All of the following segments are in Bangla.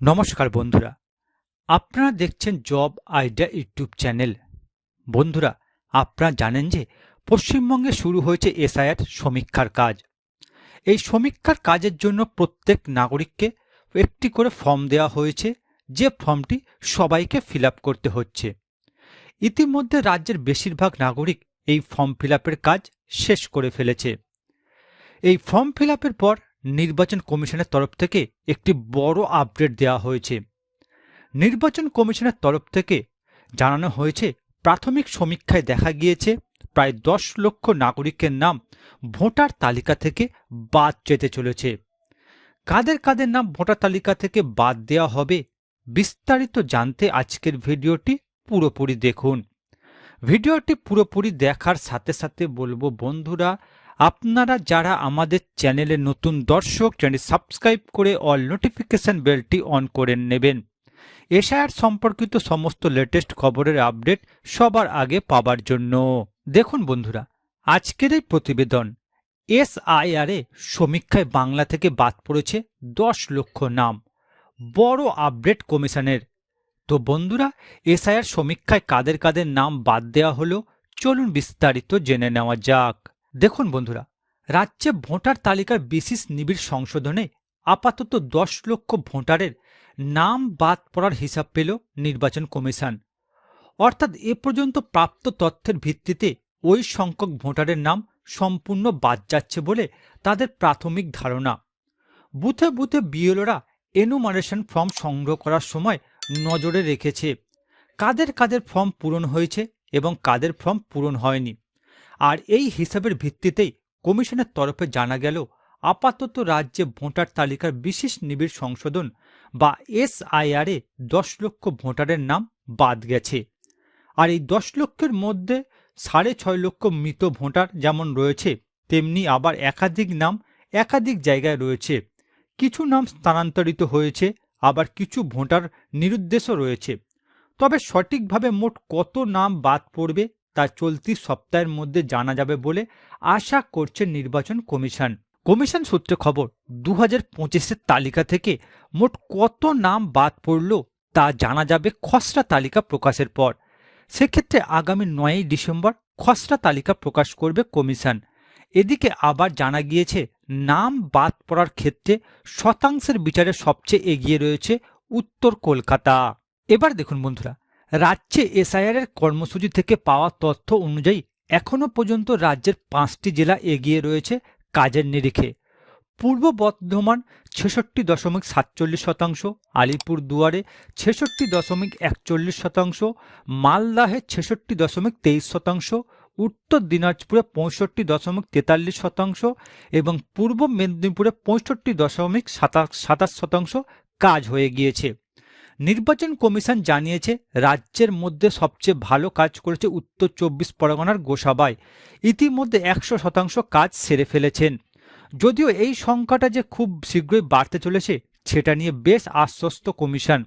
নমস্কার বন্ধুরা, আপনারা দেখছেন জব আইডিয়া ইউটিউব চ্যানেল। বন্ধুরা, আপনারা জানেন যে পশ্চিমবঙ্গে শুরু হয়েছে এসআইআর সমীক্ষার কাজ। এই সমীক্ষার কাজের জন্য প্রত্যেক নাগরিককে একটি করে ফর্ম দেওয়া হয়েছে, যে ফর্মটি সবাইকে ফিল করতে হচ্ছে। ইতিমধ্যে রাজ্যের বেশিরভাগ নাগরিক এই ফর্ম ফিল কাজ শেষ করে ফেলেছে। এই ফর্ম ফিল পর নির্বাচন কমিশনের তরফ থেকে একটি বড় আপডেট দেওয়া হয়েছে। নির্বাচন কমিশনের তরফ থেকে জানানো হয়েছে, প্রাথমিক সমীক্ষায় দেখা গিয়েছে, প্রায় দশ লক্ষ নাগরিকের নাম ভোটার তালিকা থেকে বাদ যেতে চলেছে। কাদের কাদের নাম ভোটার তালিকা থেকে বাদ দেওয়া হবে, বিস্তারিত জানতে আজকের ভিডিওটি পুরোপুরি দেখুন। ভিডিওটি পুরোপুরি দেখার সাথে সাথে বলব বন্ধুরা আপনারা যারা আমাদের চ্যানেলে নতুন দর্শক চ্যানেল সাবস্ক্রাইব করে অল নোটিফিকেশন বেলটি অন করে নেবেন। এশায়ার সম্পর্কিত সমস্ত লেটেস্ট খবরের আপডেট সবার আগে পাবার জন্য। দেখুন বন্ধুরা, আজকের এই প্রতিবেদন, এসআইআরে সমীক্ষায় বাংলা থেকে বাদ পড়েছে দশ লক্ষ নাম। বড় আপডেট কমিশনের। তো বন্ধুরা, এসআইআর সমীক্ষায় কাদের কাদের নাম বাদ দেওয়া হলো, চলুন বিস্তারিত জেনে নেওয়া যাক। দেখুন বন্ধুরা, রাজ্যে ভোটার তালিকার বিশেষ নিবিড় সংশোধনে আপাতত দশ লক্ষ ভোটারের নাম বাদ পড়ার হিসাব পেল নির্বাচন কমিশন। অর্থাৎ এ পর্যন্ত প্রাপ্ত তথ্যের ভিত্তিতে ওই সংখ্যক ভোটারের নাম সম্পূর্ণ বাদ যাচ্ছে বলে তাদের প্রাথমিক ধারণা। বুথে বুথে বিএলওরা এনুমারেশন ফর্ম সংগ্রহ করার সময় নজরে রেখেছে, কাদের কাদের ফর্ম পূরণ হয়েছে এবং কাদের ফর্ম পূরণ হয়নি। আর এই হিসাবের ভিত্তিতেই কমিশনের তরফে জানা গেল, আপাতত রাজ্যে ভোটার তালিকার বিশেষ নিবিড় সংশোধন বা এসআইআরে দশ লক্ষ ভোটারের নাম বাদ গেছে। আর এই দশ লক্ষের মধ্যে সাড়ে ছয় লক্ষ মৃত ভোটার যেমন রয়েছে, তেমনি আবার একাধিক নাম একাধিক জায়গায় রয়েছে। কিছু নাম স্থানান্তরিত হয়েছে, আবার কিছু ভোটার নিরুদ্দেশও রয়েছে। তবে সঠিকভাবে মোট কত নাম বাদ পড়বে তা চলতি সপ্তাহের মধ্যে জানা যাবে বলে আশা করছে নির্বাচন কমিশন। কমিশন সূত্রে খবর দু হাজার তালিকা থেকে মোট কত নাম বাদ পড়ল তা জানা যাবে খসড়া তালিকা প্রকাশের পর। সেক্ষেত্রে আগামী নয়ই ডিসেম্বর খসড়া তালিকা প্রকাশ করবে কমিশন। এদিকে আবার জানা গিয়েছে, নাম বাদ পড়ার ক্ষেত্রে শতাংশের বিচারে সবচেয়ে এগিয়ে রয়েছে উত্তর কলকাতা। এবার দেখুন বন্ধুরা রাজ্যে এসআইআর এর কর্মসূচি থেকে পাওয়া তথ্য অনুযায়ী এখনও পর্যন্ত রাজ্যের পাঁচটি জেলা এগিয়ে রয়েছে কাজের নিরিখে। পূর্ব বর্ধমান ছেষট্টি দশমিক সাতচল্লিশ শতাংশ, আলিপুর দুয়ারে ছেষট্টি দশমিক একচল্লিশ শতাংশ, মালদাহে ছেষট্টি দশমিক তেইশ শতাংশ, উত্তর দিনাজপুরে পঁয়ষট্টি দশমিক তেতাল্লিশ শতাংশ এবং পূর্ব মেদিনীপুরে পঁয়ষট্টি দশমিক সাতাশ শতাংশ কাজ হয়ে গিয়েছে। নির্বাচন কমিশন জানিয়েছে, রাজ্যের মধ্যে সবচেয়ে ভালো কাজ করেছে উত্তর চব্বিশ পরগনার গোসাবায় ইতিমধ্যে একশো শতাংশ কাজ সেরে ফেলেছেন। যদিও এই সংখ্যাটা যে খুব শীঘ্রই বাড়তে চলেছে, সেটা নিয়ে বেশ আশ্বস্ত কমিশন।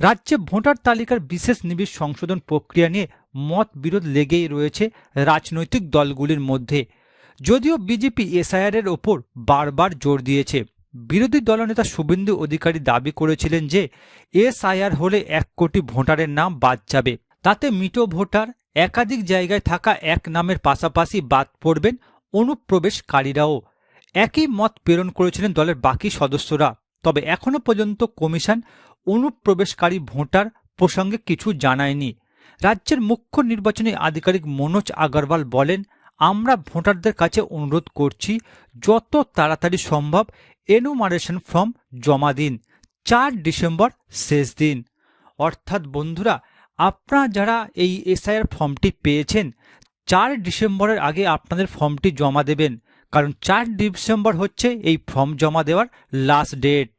রাজ্যে ভোটার তালিকার বিশেষ নিবিড় সংশোধন প্রক্রিয়া নিয়ে মত বিরোধ লেগেই রয়েছে রাজনৈতিক দলগুলির মধ্যে। যদিও বিজেপি এসআইআর এর ওপর বারবার জোর দিয়েছে। বিরোধী দলনেতা শুভেন্দু অধিকারী দাবি করেছিলেন যে, এসআইআর হলে এক কোটি ভোটারের নাম বাদ যাবে। তাতে মিটো ভোটার, একাধিক জায়গায় থাকা এক নামের পাশাপাশি বাদ পড়বেন অনুপ্রবেশকারীরাও। একই মত প্রেরণ করেছিলেন দলের বাকি সদস্যরা। তবে এখনও পর্যন্ত কমিশন অনুপ্রবেশকারী ভোটার প্রসঙ্গে কিছু জানায়নি। রাজ্যের মুখ্য নির্বাচনী আধিকারিক মনোজ আগরওয়াল বলেন, আমরা ভোটারদের কাছে অনুরোধ করছি, যত তাড়াতাড়ি সম্ভব এনুমারেশন ফর্ম জমা দিন চার ডিসেম্বর শেষ দিন। অর্থাৎ বন্ধুরা, আপনারা যারা এই এসআইআর ফর্মটি পেয়েছেন, চার ডিসেম্বরের আগে আপনাদের ফর্মটি জমা দেবেন, কারণ চার ডিসেম্বর হচ্ছে এই ফর্ম জমা দেওয়ার লাস্ট ডেট